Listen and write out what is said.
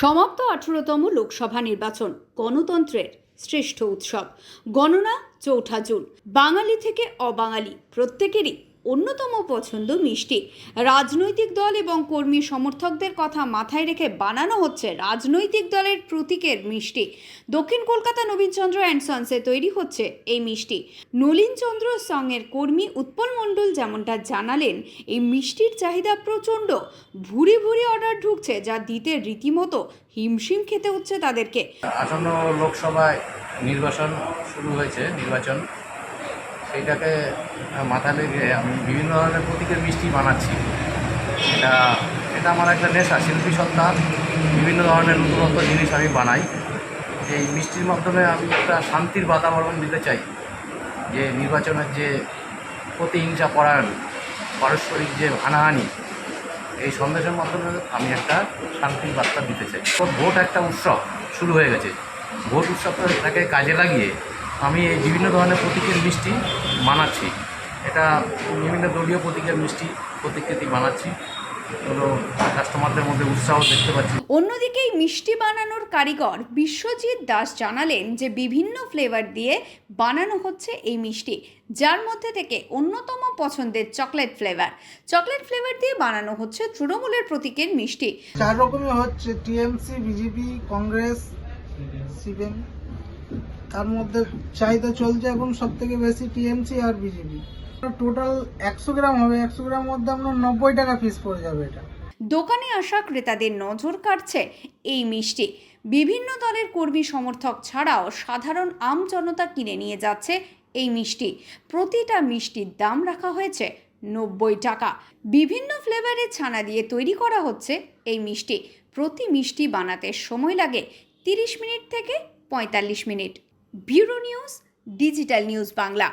সমাপ্ত আঠেরোতম লোকসভা নির্বাচন গণতন্ত্রের শ্রেষ্ঠ উৎসব। গণনা চৌঠা জুন। বাঙালি থেকে অবাঙালি প্রত্যেকেরই অন্যতম পছন্দ মিষ্টি। রাজনৈতিক দল এবং কর্মী সমর্থকদের কথা মাথায় রেখে বানানো হচ্ছে রাজনৈতিক দলের প্রতীকের মিষ্টি। দক্ষিণ কলকাতা নবীনচন্দ্র অ্যান্ড সন্সে তৈরি হচ্ছে এই মিষ্টি। নলিনচন্দ্র সঙ্গের কর্মী উৎপল মণ্ডল যেমনটা জানালেন, এই মিষ্টির চাহিদা প্রচণ্ড। ভুরি ভুরি অর্ডার ঢুকছে যা দিতে রীতিমতো হিমশিম খেতে হচ্ছে তাদেরকে। আসন্ন লোকসভায় নির্বাচন শুরু হয়েছে, নির্বাচন। সেইটাকে মাথা লেগে আমি বিভিন্ন ধরনের প্রতীকের মিষ্টি বানাচ্ছি। এটা এটা আমার একটা নেশা, শিল্পী সত্তা বিভিন্ন ধরনের নতুনত্ব জিনিস আমি বানাই। এই মিষ্টির মাধ্যমে আমি একটা শান্তির বাতাবরণ দিতে চাই। যে নির্বাচনের যে প্রতিহিংসা পরায়ণ, পারস্পরিক যে হানাহানি, এই সন্দেশের মাধ্যমে আমি একটা শান্তির বার্তা দিতে চাই। ভোট একটা উৎসব শুরু হয়ে গেছে। ভোট উৎসবটাকে কাজে লাগিয়ে আমি এই বিভিন্ন ধরনের প্রতীকের মিষ্টি বানাচ্ছি। এটা বিভিন্ন দলীয় প্রতীকের মিষ্টি প্রতীকৃতি বানাচ্ছি। কাস্টমারদের মধ্যে উৎসাহ দেখতে পাচ্ছি অন্যদিকে এই মিষ্টি বানানোর কারিগর বিশ্বজিৎ দাস জানালেন যে বিভিন্ন ফ্লেভার দিয়ে বানানো হচ্ছে এই মিষ্টি যার মধ্যে থেকে অন্যতম পছন্দের চকলেট ফ্লেভার চকলেট ফ্লেভার দিয়ে বানানো হচ্ছে তৃণমূলের প্রতীকের মিষ্টি। চার রকমের হচ্ছে টিএমসি বিজেপি কংগ্রেস সিপিএম। তার মধ্যে চাহিদা চলছে এখন সব থেকে বেশি টিএমসি আর বিজেপি। টোটাল একশো গ্রাম হবে, একশো গ্রাম মধ্যে আপনার নব্বই টাকা পিস পড়ে যাবে এটা। দোকানে আসা ক্রেতাদের নজর কাটছে এই মিষ্টি। বিভিন্ন দলের কর্মী সমর্থক ছাড়াও সাধারণ আম জনতা কিনে নিয়ে যাচ্ছে এই মিষ্টি। প্রতিটা মিষ্টির দাম রাখা হয়েছে নব্বই টাকা। বিভিন্ন ফ্লেভারের ছানা দিয়ে তৈরি করা হচ্ছে এই মিষ্টি। প্রতি মিষ্টি বানাতে সময় লাগে তিরিশ মিনিট থেকে পঁয়তাল্লিশ minute. Bureau news digital news Bangla